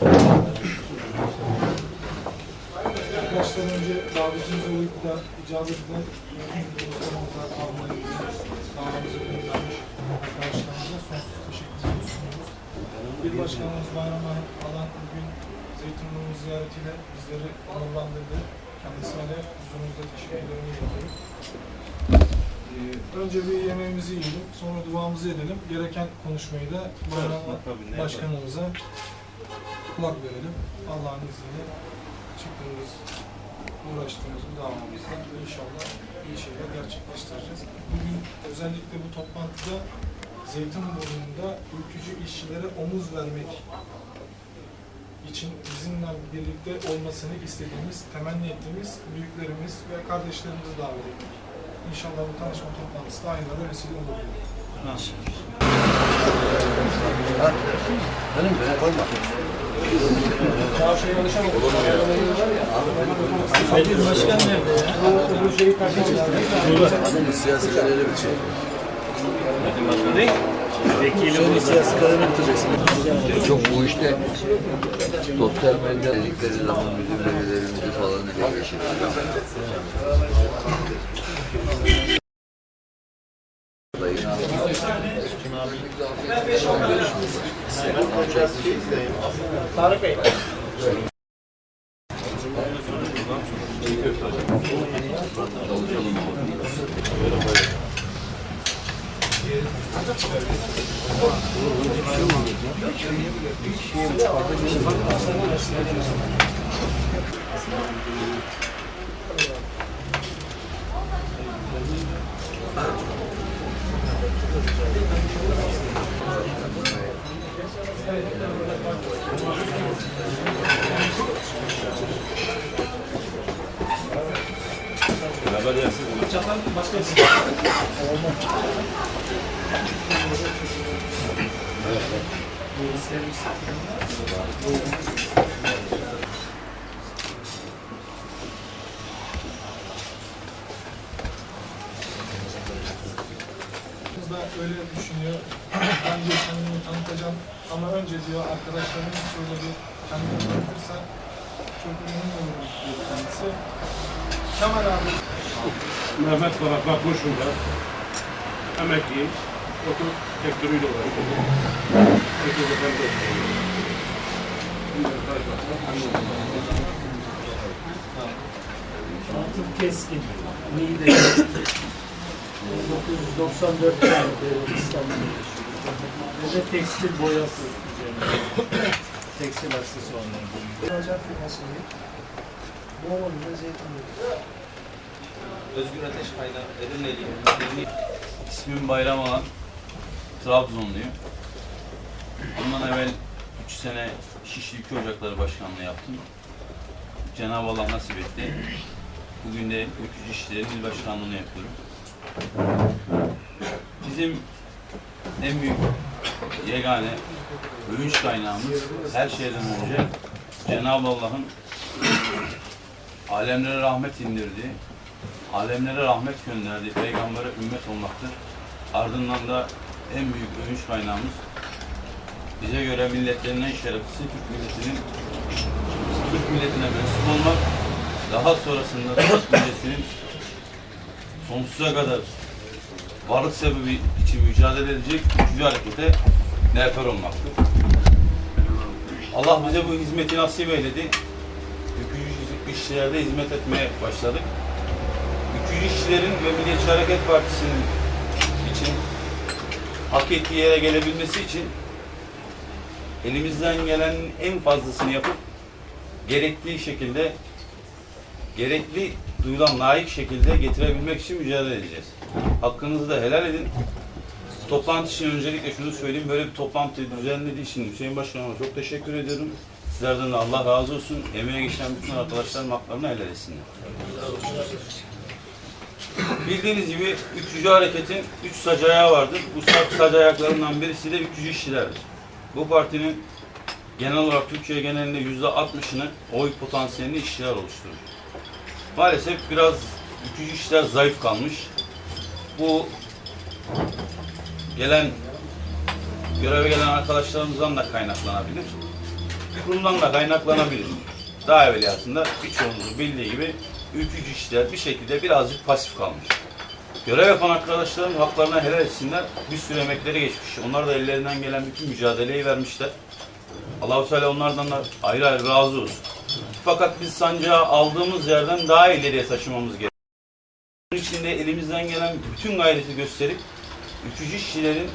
Baştan önce davetimiz olup da icabetle Mustafa'mıza almayı davamızı göndermiş arkadaşlarımıza sonsuz teşekkürlerimi sunuyoruz. Bir başkanımız Bayram Alan bugün Zeytinburnu ziyaretiyle bizleri onurlandırdı. Kendisine huzurunuzda teşekkürlerimi iletiyorum. Ee, önce bir yemeğimizi yiyelim, sonra duamızı edelim. Gereken konuşmayı da Bayram Başkanımıza kulak verelim. Allah'ın izniyle çıktığımız, uğraştığımız bu davamızda inşallah iyi şeyler gerçekleştireceğiz. Bugün özellikle bu toplantıda Zeytinburnu'nda ülkücü işçilere omuz vermek için bizimle birlikte olmasını istediğimiz, temenni ettiğimiz büyüklerimiz ve kardeşlerimizi davet ettik. İnşallah bu tanışma toplantısı da aynılara vesile olur. Adamın siyasi kariyeri bitiyor. Çok bu işte sosyal medya dedikleri zaman bizim verilerimizi falan diye Evet geçiriyor. Kız da öyle düşünüyor. Ben diyor kendimi tanıtacağım ama önce diyor arkadaşlarımız şöyle bir kendini tanıtırsa çok memnun olurum diyor kendisi. Kemal abi Mehmet Baraklar Koşul'da emekli okul sektörüyle uğraşıyorum. Okul efendi okuyorum. Altın Keskin, Niğde. 1994'ten beri İstanbul'da yaşıyorum. Ve de tekstil boyası üzerine. tekstil aksesuarları. ihracat firmasındayım. Boğaz'da Zeytinburnu. Özgür Ateş Kaynar, Edirne'liyim. İsmim Bayram Alan, Trabzonluyum. Bundan evvel 3 sene Şişli Ülke Ocakları Başkanlığı yaptım. Cenab-ı Allah nasip etti. Bugün de Ülkücü İşçilerin İl Başkanlığı'nı yapıyorum. Bizim en büyük yegane övünç kaynağımız her şeyden önce Cenab-ı Allah'ın alemlere rahmet indirdiği, alemlere rahmet gönderdiği peygambere ümmet olmaktır. Ardından da en büyük övünç kaynağımız bize göre milletlerin en şereflisi Türk milletinin Türk milletine mensup olmak, daha sonrasında da Türk milletinin sonsuza kadar varlık sebebi için mücadele edecek güçlü harekete nefer olmaktır. Allah bize bu hizmeti nasip eyledi. Ülkücü işçilerde hizmet etmeye başladık. Ülkücü işçilerin ve Milliyetçi Hareket Partisi'nin için hak ettiği yere gelebilmesi için elimizden gelen en fazlasını yapıp gerektiği şekilde gerekli duyulan layık şekilde getirebilmek için mücadele edeceğiz. Hakkınızı da helal edin. Toplantı için öncelikle şunu söyleyeyim. Böyle bir toplantı düzenlediği için Hüseyin Başkanıma çok teşekkür ediyorum. Sizlerden de Allah razı olsun. Emeğe geçen bütün arkadaşlarım haklarını helal etsinler. Bildiğiniz gibi Üçüncü Hareket'in üç sac ayağı vardır. Bu sac, ayaklarından birisi de Üçüncü işçilerdir. Bu partinin genel olarak Türkiye genelinde yüzde altmışını oy potansiyelini işçiler oluşturur. Maalesef biraz Üçüncü işçiler zayıf kalmış. Bu gelen göreve gelen arkadaşlarımızdan da kaynaklanabilir. kurumdan da kaynaklanabilir. Daha evveliyatında birçoğunuzun bildiği gibi ülkücü işler bir şekilde birazcık pasif kalmış. Görev yapan arkadaşlarım haklarına helal etsinler. Bir sürü emekleri geçmiş. Onlar da ellerinden gelen bütün mücadeleyi vermişler. Allahu Teala onlardan da ayrı ayrı razı olsun. Fakat biz sancağı aldığımız yerden daha ileriye taşımamız gerekiyor. Bunun için de elimizden gelen bütün gayreti gösterip ülkücü işçilerin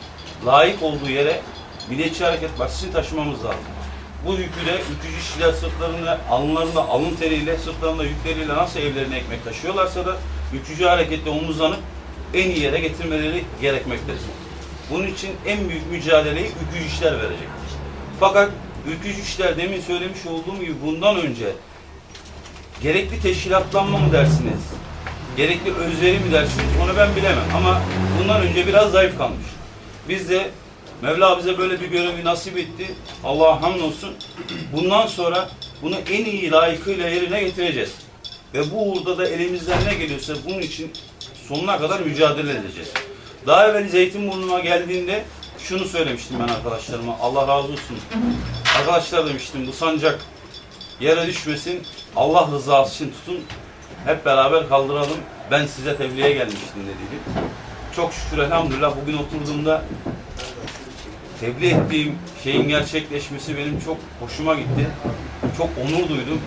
layık olduğu yere Milliyetçi Hareket Partisi'ni taşımamız lazım. Bu yükü de ülkücü işçiler sırtlarında, alınlarında alın teriyle, sırtlarında yükleriyle nasıl evlerine ekmek taşıyorlarsa da ülkücü hareketle omuzlanıp en iyi yere getirmeleri gerekmektedir. Bunun için en büyük mücadeleyi ülkücü işler verecektir. Fakat ülkücü işler demin söylemiş olduğum gibi bundan önce gerekli teşkilatlanma mı dersiniz, gerekli özveri mi dersiniz onu ben bilemem ama bundan önce biraz zayıf kalmış. Biz de Mevla bize böyle bir görevi nasip etti. Allah'a hamdolsun. Bundan sonra bunu en iyi layıkıyla yerine getireceğiz. Ve bu uğurda da elimizden ne geliyorsa bunun için sonuna kadar mücadele edeceğiz. Daha evvel Zeytinburnu'na geldiğinde şunu söylemiştim ben arkadaşlarıma. Allah razı olsun. Arkadaşlar demiştim bu sancak yere düşmesin. Allah rızası için tutun. Hep beraber kaldıralım. Ben size tebliğe gelmiştim dediydim. Çok şükür elhamdülillah bugün oturduğumda tebliğ ettiğim şeyin gerçekleşmesi benim çok hoşuma gitti. Çok onur duydum.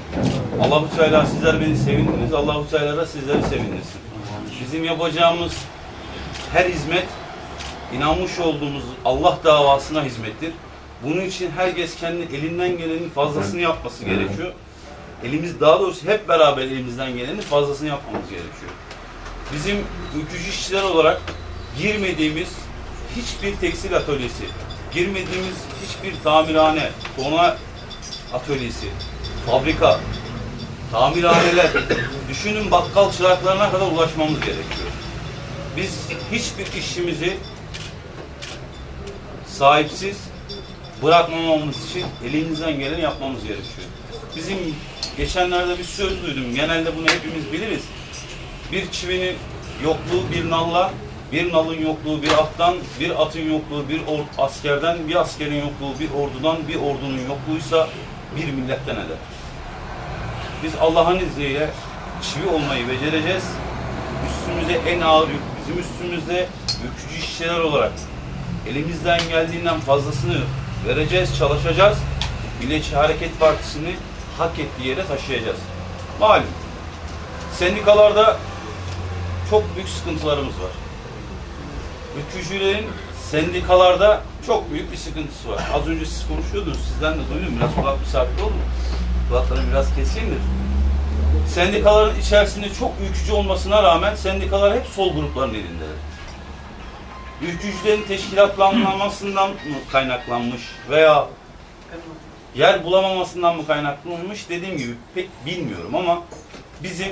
Allahu Teala sizler beni sevindiniz. Allahu Teala da sizleri sevindirsin. Bizim yapacağımız her hizmet inanmış olduğumuz Allah davasına hizmettir. Bunun için herkes kendi elinden gelenin fazlasını yapması gerekiyor. Elimiz daha doğrusu hep beraber elimizden gelenin fazlasını yapmamız gerekiyor. Bizim ülkücü işçiler olarak girmediğimiz hiçbir tekstil atölyesi, girmediğimiz hiçbir tamirhane, dona atölyesi, fabrika, tamirhaneler, düşünün bakkal çıraklarına kadar ulaşmamız gerekiyor. Biz hiçbir işimizi sahipsiz bırakmamamız için elimizden geleni yapmamız gerekiyor. Bizim geçenlerde bir söz duydum. Genelde bunu hepimiz biliriz. Bir çivinin yokluğu bir nalla, bir nalın yokluğu bir attan, bir atın yokluğu bir or- askerden, bir askerin yokluğu bir ordudan, bir ordunun yokluğuysa bir milletten eder. Biz Allah'ın izniyle çivi olmayı becereceğiz. Üstümüze en ağır yük bizim üstümüzde ülkücü işçiler olarak elimizden geldiğinden fazlasını vereceğiz, çalışacağız. Milliyetçi Hareket Partisi'ni hak ettiği yere taşıyacağız. Malum, sendikalarda çok büyük sıkıntılarımız var. Ülkücülerin sendikalarda çok büyük bir sıkıntısı var. Az önce siz konuşuyordunuz, sizden de duydum. Biraz kulak misafir oldu. Kulaklarım biraz kesildi. Sendikaların içerisinde çok ülkücü olmasına rağmen sendikalar hep sol grupların elindeler. Ülkücülerin teşkilatlanmamasından mı kaynaklanmış veya yer bulamamasından mı kaynaklanmış dediğim gibi pek bilmiyorum ama bizim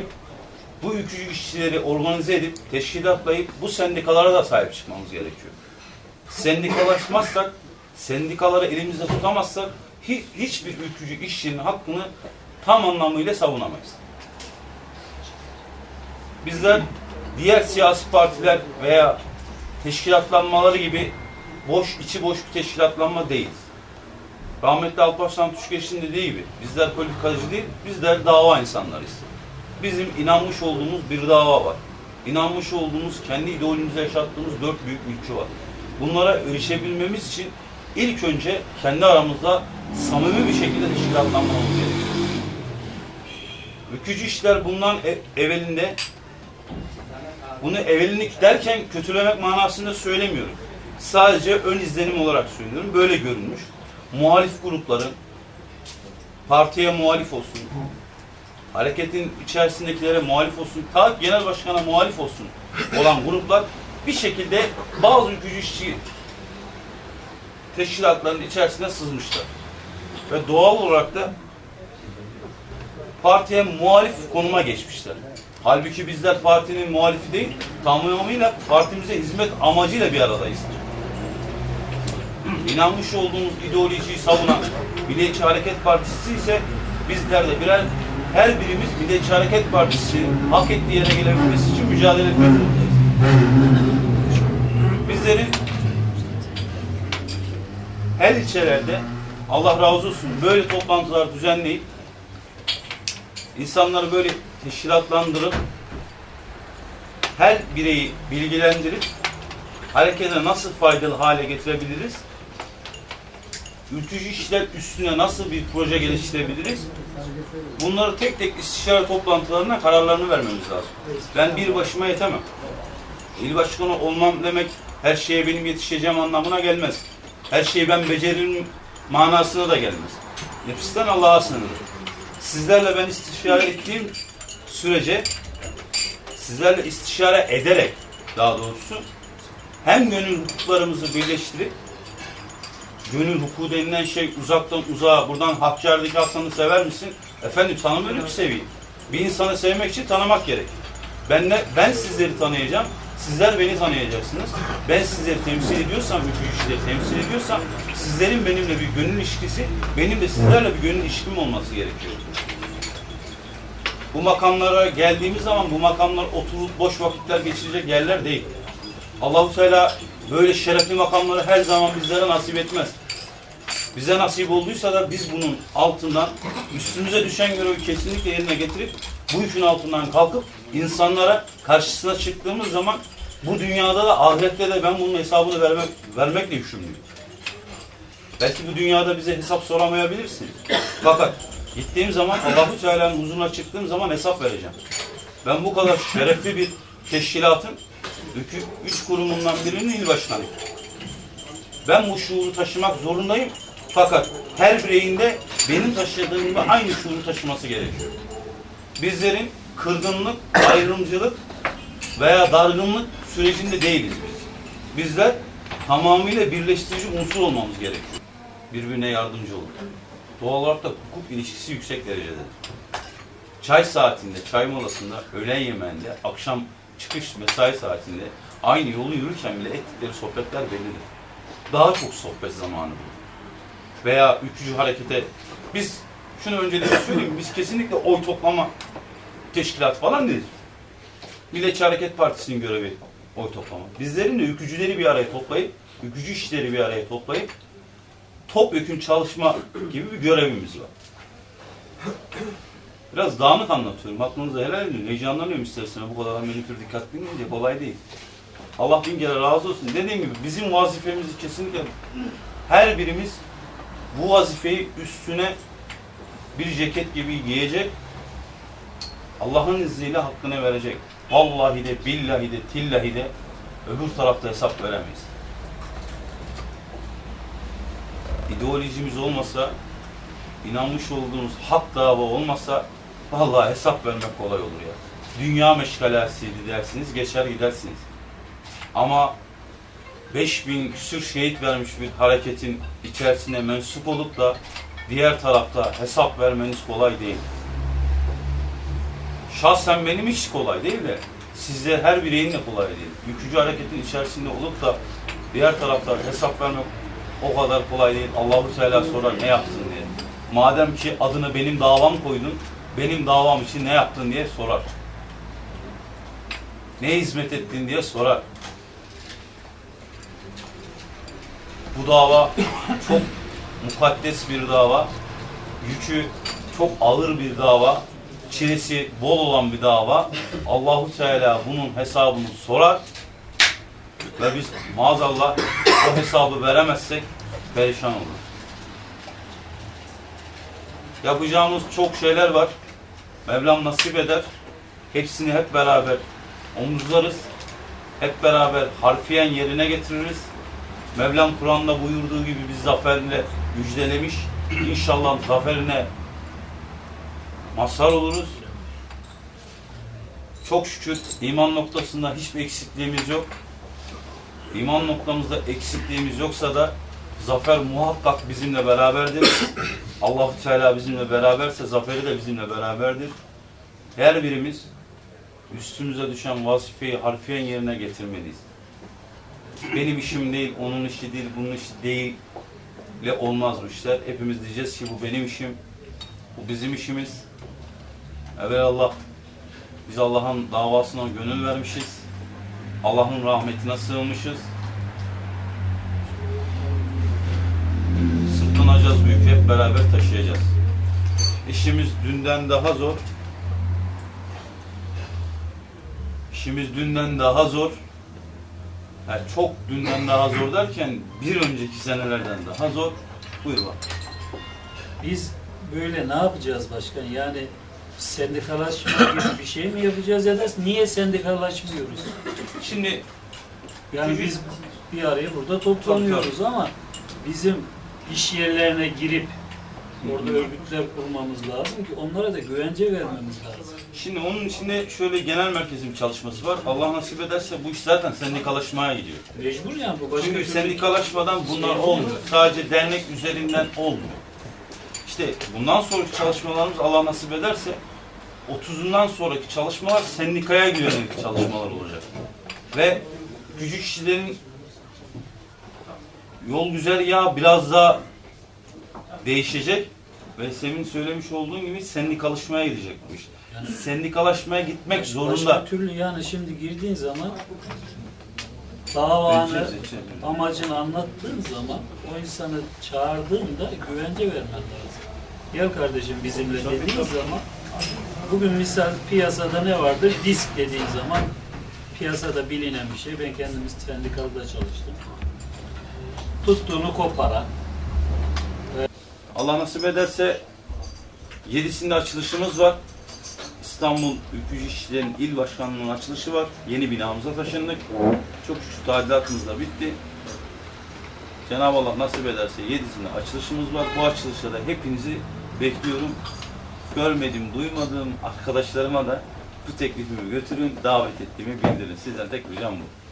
bu ülkücü işçileri organize edip teşkilatlayıp bu sendikalara da sahip çıkmamız gerekiyor. Sendikalaşmazsak, sendikaları elimizde tutamazsak hiç, hiçbir ülkücü işçinin hakkını tam anlamıyla savunamayız. Bizler diğer siyasi partiler veya teşkilatlanmaları gibi boş, içi boş bir teşkilatlanma değiliz. Rahmetli Alparslan Tüşkeş'in dediği gibi bizler politikacı değil, bizler dava insanlarıyız. Bizim inanmış olduğumuz bir dava var. İnanmış olduğumuz, kendi ideolojimize yaşattığımız dört büyük ülke var. Bunlara erişebilmemiz için ilk önce kendi aramızda samimi bir şekilde teşkilatlanmamız gerekiyor. Ülkücü işler bundan e- evvelinde bunu evvelinlik derken kötülemek manasında söylemiyorum. Sadece ön izlenim olarak söylüyorum. Böyle görünmüş. Muhalif grupların partiye muhalif olsun, hareketin içerisindekilere muhalif olsun, ta genel başkana muhalif olsun olan gruplar bir şekilde bazı ülkücü işçi teşkilatlarının içerisine sızmışlar. Ve doğal olarak da partiye muhalif konuma geçmişler. Halbuki bizler partinin muhalifi değil, tamamıyla partimize hizmet amacıyla bir aradayız. İnanmış olduğumuz ideolojiyi savunan Milliyetçi Hareket Partisi ise bizler de birer her birimiz Milliyetçi Hareket Partisi'nin hak ettiği yere gelebilmesi için mücadele etmek zorundayız. Bizlerin her ilçelerde Allah razı olsun böyle toplantılar düzenleyip insanları böyle teşkilatlandırıp her bireyi bilgilendirip harekete nasıl faydalı hale getirebiliriz? Ülkücü işler üstüne nasıl bir proje geliştirebiliriz? Bunları tek tek istişare toplantılarına kararlarını vermemiz lazım. Ben bir başıma yetemem. İl başkanı olmam demek her şeye benim yetişeceğim anlamına gelmez. Her şeyi ben beceririm manasına da gelmez. Nefisten Allah'a sığınırım. Sizlerle ben istişare ettiğim sürece sizlerle istişare ederek daha doğrusu hem gönül hukuklarımızı birleştirip gönül hukuku denilen şey uzaktan uzağa buradan Hakkari'deki Hasan'ı sever misin? Efendim tanımıyorum ki seveyim. Bir insanı sevmek için tanımak gerek. Ben ne, ben sizleri tanıyacağım. Sizler beni tanıyacaksınız. Ben sizleri temsil ediyorsam, ülke işleri temsil ediyorsam, sizlerin benimle bir gönül ilişkisi, benim de sizlerle bir gönül ilişkim olması gerekiyor. Bu makamlara geldiğimiz zaman bu makamlar oturup boş vakitler geçirecek yerler değil. Allahu Teala böyle şerefli makamları her zaman bizlere nasip etmez. Bize nasip olduysa da biz bunun altından üstümüze düşen görevi kesinlikle yerine getirip bu yükün altından kalkıp insanlara karşısına çıktığımız zaman bu dünyada da ahirette de ben bunun hesabını vermek, vermekle yükümlüyüm. Belki bu dünyada bize hesap soramayabilirsin. Fakat gittiğim zaman Allahu Teala'nın huzuruna çıktığım zaman hesap vereceğim. Ben bu kadar şerefli bir teşkilatın üç, üç kurumundan birinin il başkanıyım. Ben bu şuuru taşımak zorundayım. Fakat her bireyinde benim taşıdığım gibi aynı şuuru taşıması gerekiyor. Bizlerin kırgınlık, ayrımcılık veya dargınlık sürecinde değiliz biz. Bizler tamamıyla birleştirici unsur olmamız gerekiyor. Birbirine yardımcı olun. Doğal olarak da hukuk ilişkisi yüksek derecededir. Çay saatinde, çay molasında, öğlen yemeğinde, akşam çıkış mesai saatinde aynı yolu yürürken bile ettikleri sohbetler bellidir. Daha çok sohbet zamanı bu. Veya ülkücü harekete biz şunu öncelikle söyleyeyim biz kesinlikle oy toplama teşkilat falan değiliz. Milliyetçi Hareket Partisi'nin görevi oy toplama. Bizlerin de ülkücüleri bir araya toplayıp, ülkücü işleri bir araya toplayıp topyekun çalışma gibi bir görevimiz var. Biraz dağınık anlatıyorum. Aklınıza helal edin. Heyecanlanıyorum isterseniz. Bu kadar beni tür dikkat dinleyince kolay değil. Allah bin kere razı olsun. Dediğim gibi bizim vazifemizi kesinlikle her birimiz bu vazifeyi üstüne bir ceket gibi giyecek. Allah'ın izniyle hakkını verecek. Vallahi de, billahi de, tillahi de öbür tarafta hesap veremeyiz. İdeolojimiz olmasa, inanmış olduğumuz hak dava olmasa vallahi hesap vermek kolay olur ya. Dünya meşgalesiydi dersiniz, geçer gidersiniz. Ama 5000 küsür şehit vermiş bir hareketin içerisine mensup olup da diğer tarafta hesap vermeniz kolay değil. Şahsen benim hiç kolay değil de sizde her bireyin de kolay değil. Ülkücü hareketin içerisinde olup da diğer tarafta hesap vermek o kadar kolay değil. Allahu Teala sorar ne yaptın diye. Madem ki adını benim davam koydun, benim davam için ne yaptın diye sorar. Ne hizmet ettin diye sorar. Bu dava çok mukaddes bir dava. Yükü çok ağır bir dava. Çilesi bol olan bir dava. Allahu Teala bunun hesabını sorar. Ve biz maazallah o hesabı veremezsek perişan olur. Yapacağımız çok şeyler var. Mevlam nasip eder. Hepsini hep beraber omuzlarız. Hep beraber harfiyen yerine getiririz. Mevlam Kur'an'da buyurduğu gibi biz zaferle müjdelemiş. İnşallah zaferine mazhar oluruz. Çok şükür iman noktasında hiçbir eksikliğimiz yok. İman noktamızda eksikliğimiz yoksa da zafer muhakkak bizimle beraberdir. allah Teala bizimle beraberse zaferi de bizimle beraberdir. Her birimiz üstümüze düşen vazifeyi harfiyen yerine getirmeliyiz. Benim işim değil, onun işi değil, bunun işi değil ile olmaz bu işler. Hepimiz diyeceğiz ki bu benim işim, bu bizim işimiz. Evelallah biz Allah'ın davasına gönül vermişiz. Allah'ın rahmetine sığınmışız. Katlanacağız bu yükü hep beraber taşıyacağız. İşimiz dünden daha zor. İşimiz dünden daha zor. Yani çok dünden daha zor derken bir önceki senelerden daha zor. Buyur bak. Biz böyle ne yapacağız başkan? Yani sendikalaşma gibi bir şey mi yapacağız ya da niye sendikalaşmıyoruz? Şimdi Yani biz bir araya burada toplanıyoruz ama bizim iş yerlerine girip orada örgütler kurmamız lazım ki onlara da güvence vermemiz lazım. Şimdi onun içinde şöyle genel merkezin bir çalışması var. Allah nasip ederse bu iş zaten sendikalaşmaya gidiyor. Mecbur yani bu başka Çünkü türlü- sendikalaşmadan bunlar olmuyor. Sadece dernek üzerinden olmuyor. İşte bundan sonraki çalışmalarımız Allah nasip ederse 30'undan sonraki çalışmalar sendikaya yönelik çalışmalar olacak. Ve küçük kişilerin yol güzergahı biraz daha değişecek ve senin söylemiş olduğun gibi sendikalaşmaya gidecek bu iş. Yani- Sendikalaşmaya gitmek Başka zorunda. türlü yani şimdi girdiğin zaman davanı, ölçeriz. amacını anlattığın zaman o insanı çağırdığında güvence vermen lazım. Gel kardeşim bizimle dediğin zaman bugün misal piyasada ne vardır? Disk dediğin zaman piyasada bilinen bir şey. Ben kendimiz sendikalda çalıştım. Tuttuğunu koparan, Allah nasip ederse 7'sinde açılışımız var. İstanbul Ülkücü İşçilerin İl Başkanlığı'nın açılışı var. Yeni binamıza taşındık. Çok şükür tadilatımız da bitti. Cenab-ı Allah nasip ederse 7'sinde açılışımız var. Bu açılışta da hepinizi bekliyorum. Görmediğim, duymadığım arkadaşlarıma da bu teklifimi götürün, davet ettiğimi bildirin. Sizden tek ricam bu.